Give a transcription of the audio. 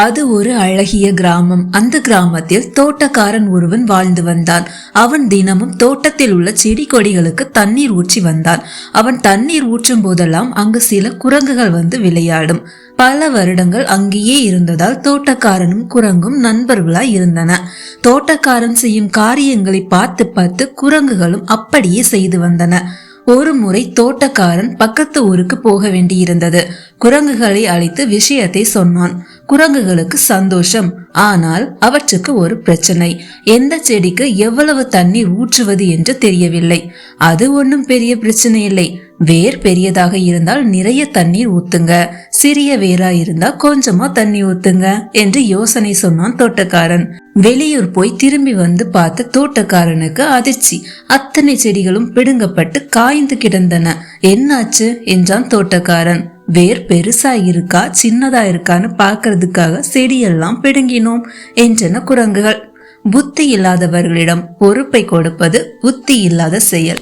அது ஒரு அழகிய கிராமம். அந்த கிராமத்தில் தோட்டக்காரன் ஒருவன் வாழ்ந்து வந்தான். அவன் தினமும் தோட்டத்தில் உள்ள செடி கொடிகளுக்கு தண்ணீர் ஊற்றி வந்தான். அவன் தண்ணீர் ஊற்றும் போதெல்லாம் அங்கு சில குரங்குகள் வந்து விளையாடும். பல வருடங்கள் அங்கேயே இருந்ததால் தோட்டக்காரனும் குரங்கும் நண்பர்களாய் இருந்தன. தோட்டக்காரன் செய்யும் காரியங்களை பார்த்து பார்த்து குரங்குகளும் அப்படியே செய்து வந்தன. ஒரு முறை தோட்டக்காரன் பக்கத்து ஊருக்கு போக வேண்டியிருந்தது. குரங்குகளை அழைத்து விஷயத்தை சொன்னான். குரங்குகளுக்கு சந்தோஷம். ஆனால் அவற்றுக்கு ஒரு பிரச்சனை. எந்த செடிக்கு எவ்வளவு தண்ணீர் ஊற்றுவது என்று தெரியவில்லை. அது ஒன்றும் பெரிய பிரச்சனை இல்லை. வேர் பெரியதாக இருந்தால் நிறைய தண்ணீர் ஊத்துங்க. சிறிய வேரா இருந்தா கொஞ்சமா தண்ணி ஊத்துங்க என்று யோசனை சொன்னான் தோட்டக்காரன். வெளியூர் போய் திரும்பி வந்து பார்த்த தோட்டக்காரனுக்கு அதிர்ச்சி. அத்தனை செடிகளும் பிடுங்கப்பட்டு காய்ந்து கிடந்தன. என்னாச்சு? என்றான் தோட்டக்காரன். வேர் பெருசா இருக்கா சின்னதா இருக்கான்னு பார்க்கறதுக்காக செடியெல்லாம் பிடுங்கினோம் என்றன குரங்குகள். புத்தி இல்லாதவர்களிடம் பொறுப்பை கொடுப்பது புத்தி இல்லாத செயல்.